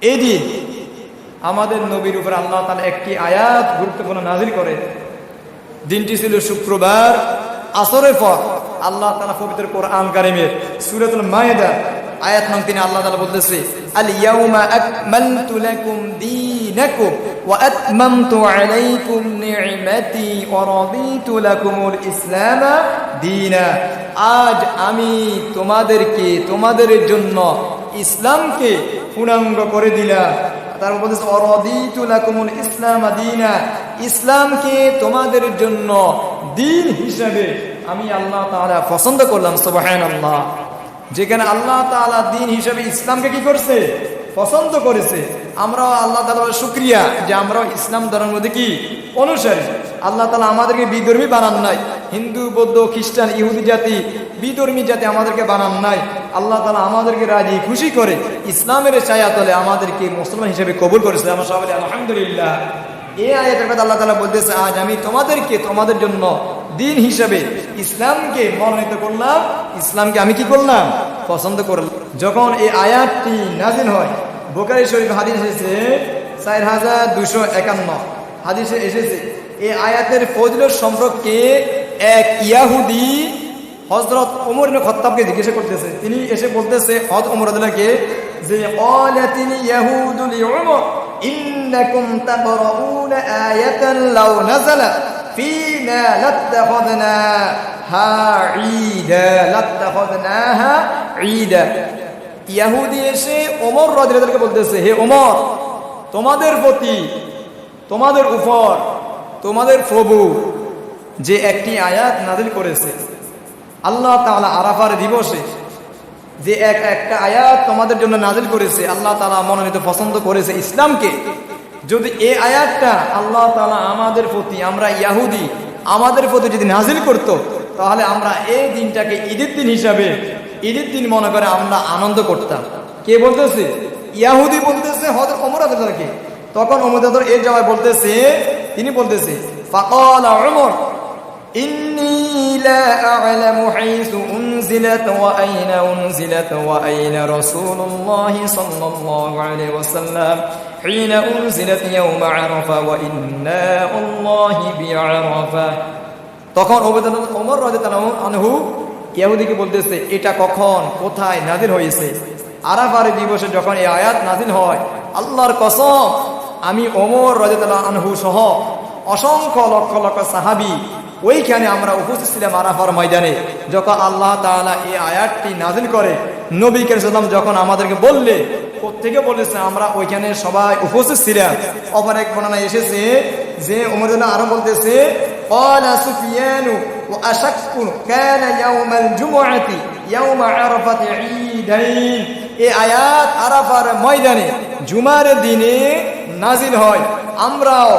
এই দিন আমাদের নবীর উপর আল্লাহ তালা একটি আয়াত গুরুত্বপূর্ণ নাজির করে। দিনটি ছিল শুক্রবার, আসরের পর আল্লাহ তালা পবিত্র কোরআন কারিমের সুরাতুল মায়েদা আয়াত নং তিনি আল্লাহ তালা বলতেছে ইসলাম আজ আমি তোমাদেরকে, তোমাদের জন্য ইসলামকে পূর্ণাঙ্গ করে দিলা। তারপর বলতেছে অরদিতু লাকুমুল ইসলাম দীনা। ইসলামকে তোমাদের জন্য দিন হিসাবে আমি আল্লাহ তাআলা পছন্দ করলাম, সুবহানাল্লাহ। যেখানে আল্লাহ তাআলা দিন হিসাবে ইসলামকে কি করছে? পছন্দ করেছে। আমরাও আল্লাহ তাআলার শুকরিয়া যে আমরাও ইসলাম ধর্মের কি? অনুসারী। আল্লাহ তাআলা আমাদেরকে বিধর্মী বানান নাই। হিন্দু, বৌদ্ধ, খ্রিস্টান, ইহুদি জাতি, বিধর্মী জাতি আমাদেরকে বানান নাই। আল্লাহ তালা আমাদেরকে রাজি, খুশি করে ইসলামের ছায়া তলে আমাদেরকে মুসলমান হিসেবে কবুল করেছে। আমরা সবাই আলহামদুলিল্লাহ। এই আয়াতের কথা আল্লাহ তালা বলতেছে, আজ আমি তোমাদেরকে, তোমাদের জন্য দিন হিসাবে ইসলামকে মনোনীত করলাম। ইসলামকে আমি কি করলাম? পছন্দ করলাম। যখন এই আয়াতটি নাজিল হয় বোকারি শরীফ হাদিস এসেছে চার হাজার দুশো একান্ন। হাদিসে এসেছে, এই আয়াতের ফজলত সম্পর্কে এক ইয়াহুদি হজরত ওমর খত্তাবকে জিজ্ঞাসা করতেছে। তিনি এসে বলতেছে হজ ওমরকে যে অলাতিনি ইয়াহুদুল উমর, ইন্নাকুম তাকরাউনা আয়াতান লাউ নাযালা, ফিনা লাত্তাখাযনা হা ঈদা, লাত্তাখাযনাহা ঈদা। ইয়াহুদি এসে ওমর রাদিয়াল্লাহু বলতেছে, হে ওমর, তোমাদের প্রতি, তোমাদের উপর, তোমাদের প্রভু যে একটি আয়াত নাজিল করেছে। আল্লাহ তালা আরাফার দিবসে যে এক একটা আয়াত তোমাদের জন্য নাজিল করেছে, আল্লাহ তালা মনোনীত পছন্দ করেছে ইসলামকে। যদি এই আয়াতটা আল্লাহ তালা আমাদের প্রতি, আমরা ইয়াহুদি, আমাদের প্রতি যদি নাজিল করত, তাহলে আমরা এই দিনটাকে ঈদের দিন হিসাবে, ঈদের দিন মনে করে আমরা আনন্দ করতাম। কে বলতেছে? ইয়াহুদি বলতেছে হজরত অমর আদালকে তখন অমর এর জবাব বলতেছে, তিনি বলতেছে, ফাকাল উমর إني لا أعلم حيث أنزلت وأين أنزلت وأين رسول الله صلى الله عليه وسلم حين أنزلت يوم عرفة وإنا الله بعرفة তখন ওমর রাদিয়াল্লাহু আনহু ইহুদিকে বলতেছে এটা কখন কোথায় নাজিল হয়েছে আরাফার দিবসে যখন এই আয়াত নাজিল হয় আল্লাহর কসম আমি ওমর রাদিয়াল্লাহু আনহু সহ অসংখ্য লক্ষ লক্ষ সাহাবী ওইখানে আমরা উপস্থিত ছিলাম আরাফার ময়দানে যখন আল্লাহ তাআলা এই আয়াতটি নাজিল করে নবী সাল্লাম যখন আমাদেরকে বললে থেকে বলেছে আমরা ওইখানে সবাই উপস্থিত ছিলাম অপর এক বর্ণনা এসেছে যে উমরুল্লাহ আরো বলতেছে قال سفيان وأشك كان يوم الجمعة يوم عرفة عيدين এই আয়াত আরাফার ময়দানে জুমার দিনে নাজিল হয় আমরাও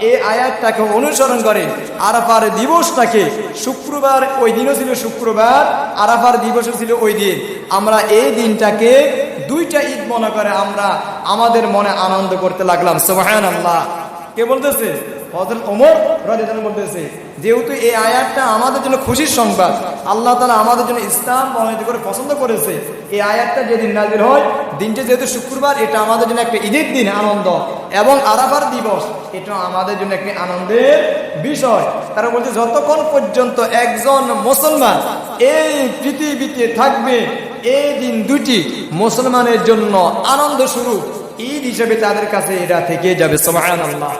এই আয়াতটাকে অনুসরণ করে আরাফার দিবসটাকে শুক্রবার, ওই দিনও ছিল শুক্রবার, আরাফার দিবসও ছিল ওই দিন। আমরা এই দিনটাকে দুইটা ঈদ মনে করে আমরা আমাদের মনে আনন্দ করতে লাগলাম। সোহান আল্লাহ কে বলতেছে? হজরত ওমর রাজিদান বলতেছে, যেহেতু এই আয়াতটা আমাদের জন্য খুশির সংবাদ, আল্লাহ তালা আমাদের জন্য ইসলাম মনোনীত করে পছন্দ করেছে, এই আয়াতটা যেদিন নাজির হয়, দিনটা যেহেতু শুক্রবার, এটা আমাদের জন্য একটা ঈদের দিন, আনন্দ। এবং আরাফার দিবস, এটা আমাদের জন্য একটি আনন্দের বিষয়। তারা বলছে, যতক্ষণ পর্যন্ত একজন মুসলমান এই পৃথিবীতে থাকবে, এই দিন দুটি মুসলমানের জন্য আনন্দ শুরু ঈদ হিসেবে তাদের কাছে এটা থেকে যাবে সোমান আল্লাহ